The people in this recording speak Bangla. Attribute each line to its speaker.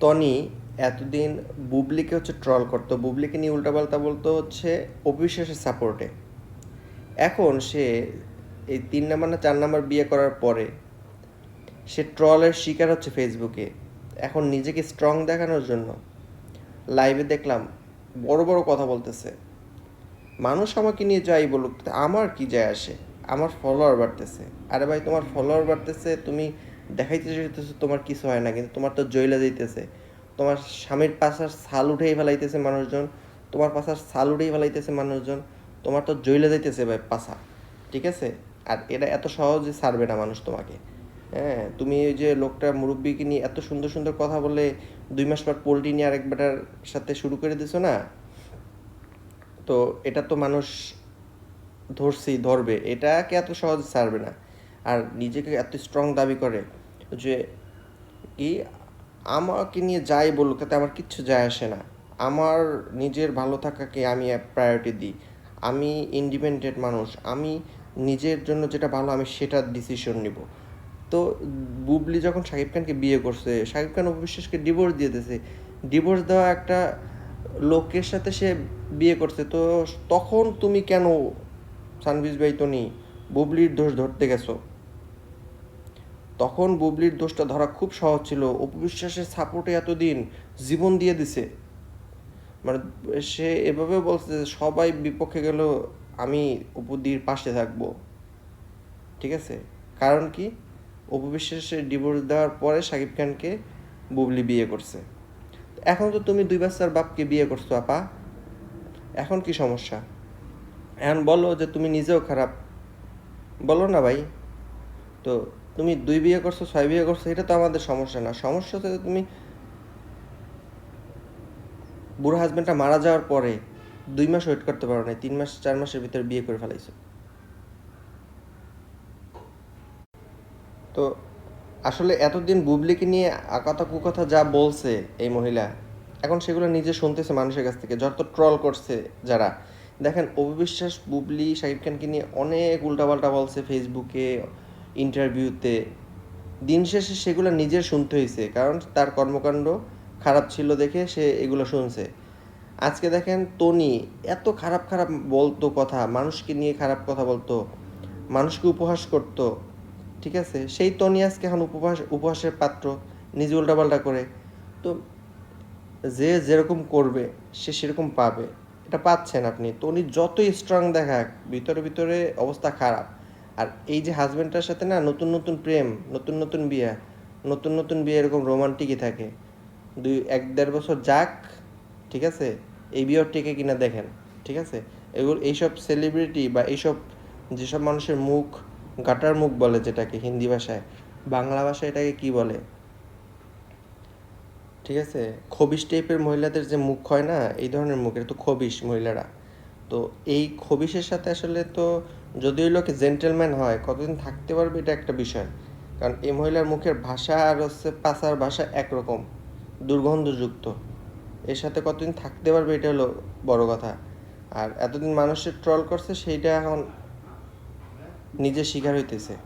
Speaker 1: টনি এতদিন বুবলিকে হচ্ছে ট্রল করতো। বুবলিকে নিয়ে উল্টাপাল্টা বলতো হচ্ছে, অবিশ্বাসের সাপোর্টে এখন সে এই তিন নাম্বার না চার নাম্বার বিয়ে করার পরে সে ট্রলের শিকার হচ্ছে ফেসবুকে এখন নিজেকে স্ট্রং দেখানোর জন্য লাইভে দেখলাম বড় বড় কথা বলতেছে। মানুষ আমাকে নিয়ে যাই বলুক আমার কি যায় আসে? আমার ফলোয়ার বাড়তেছে। আরে ভাই, তোমার ফলোয়ার বাড়তেছে, তুমি দেখাইতে চাইতেছো তোমার কিছু হয় না, কিন্তু তোমার তো জইলা যাইতেছে। তোমার স্বামীর পাশার ছাল উঠেই ফেলাইতেছে মানুষজন, তোমার পাশার ছাল উঠেই ফেলাইতেছে মানুষজন, তোমার তো জইলা যাইতেছে ভাই পাশা ঠিক আছে? আর এটা এত সহজে ছাড়বে না মানুষ তোমাকে। হ্যাঁ তুমি ওই যে লোকটা মুরব্বীকে নিয়ে এত সুন্দর সুন্দর কথা বলে দুই মাস পর পোলট্রি নিয়ে আরেক বেটার সাথে শুরু করে দিছো না? তো এটা তো মানুষ ধরছি ধরবে। এটাকে এত সহজে ছাড়বে না। আর নিজেকে এত স্ট্রং দাবি করে যে কি আমাকে নিয়ে যাই বলুক, তাতে আমার কিচ্ছু যায় আসে না। আমার নিজের ভালো থাকাকে আমি প্রায়োরিটি দিই। আমি ইন্ডিপেন্ডেন্ট মানুষ। আমি নিজের জন্য যেটা ভালো, আমি সেটার ডিসিশন নিব। তো বুবলি যখন শাকিব খানকে বিয়ে করছে, শাকিব খান অবিশ্বাসকে ডিভোর্স দিয়ে দিয়েছে ডিভোর্স দেওয়া একটা লোকের সাথে সে বিয়ে করছে। তো তখন তুমি কেন সানভিজ ভাই তনি বুবলির দোষ ধরতে গেছো? তখন বুবলির দোষটা ধরা খুব সহজ ছিল। অপবিশ্বাসের সাপোর্টে এতদিন জীবন দিয়ে দিছে। মানে সে এভাবে বলছে যে সবাই বিপক্ষে গেল আমি উপদির পাশে থাকব। ঠিক আছে? কারণ কি? অপবিশ্বাসের ডিভোর্স দেওয়ার পরে শাকিব খানকে বুবলি বিয়ে করছে। এখন তো তুমি দুই বাচ্চার বাপকে বিয়ে করছ, আপা। এখন কি সমস্যা? এখন বলো যে তুমি নিজেও খারাপ। বলো না ভাই। তো তুমি দুই বিয়ে করছ, ছয় বিয়ে করছ, এটা তো আমাদের সমস্যা না। সমস্যা হচ্ছে তুমি বুড়ো হাজবেন্ডটা মারা যাওয়ার পরে দুই মাস ওয়েট করতে পারো না তিন মাস, চার মাসের ভিতরে বিয়ে করে ফেলাইছো। তো আসলে এতদিন বুবলিকে নিয়ে আকাতা কুকথা যা বলছে এই মহিলা, এখন সেগুলো নিজে শুনতেছে মানুষের কাছ থেকে, যত ট্রল করছে যারা। দেখেন অবিশ্বাস বুবলি, শাকিব খানকে নিয়ে অনেক উল্টাপাল্টা বলছে ফেসবুকে ইন্টারভিউতে। দিন শেষে সেগুলো নিজের শুনতে হয়েছে কারণ তার কর্মকাণ্ড খারাপ ছিল দেখে সে এগুলো শুনছে। আজকে দেখেন তনি এত খারাপ খারাপ বলতো কথা, মানুষকে নিয়ে খারাপ কথা বলতো, মানুষকে উপহাস করতো, ঠিক আছে? সেই তনি আজকে এখন উপহাস, উপহাসের পাত্র, নিজে উল্টাপাল্টা করে। তো যে যেরকম করবে, সে সেরকম পাবে। এটা পাচ্ছেন আপনি। তনি যতই স্ট্রং দেখাক, ভিতরে ভিতরে অবস্থা খারাপ। আর এই যে হাজব্যান্ডটার সাথে না নতুন নতুন প্রেম, নতুন নতুন বিয়ে, নতুন নতুন বিয়ে এরকম রোমান্টিকই থাকে। দুই, এক দেড় বছর যাক, ঠিক আছে? এই বিয়ের টিকে কিনা দেখেন, ঠিক আছে? এগুলো, এইসব সেলিব্রিটি বা এইসব যেসব মানুষের মুখ, গাটার মুখ বলে যেটাকে হিন্দি ভাষায়, বাংলা ভাষায় এটাকে কি বলে? ঠিক আছে? খবিশ টাইপের মহিলাদের যে মুখ হয় না, এই ধরনের মুখ এটা তো খবিশ মহিলারা। তো এই খবিশের সাথে আসলে তো যদিও লোকে জেন্টেলম্যান হয়, কতদিন থাকতে পারবে এটা একটা বিষয়। কারণ এই মহিলার মুখের ভাষা আর হচ্ছে পাচার ভাষা একরকম, দুর্গন্ধযুক্ত। এর সাথে কতদিন থাকতে পারবে এটা হলো বড় কথা। আর এতদিন মানুষের ট্রল করছে, সেইটা এখন নিজে শিকার হইতেছে।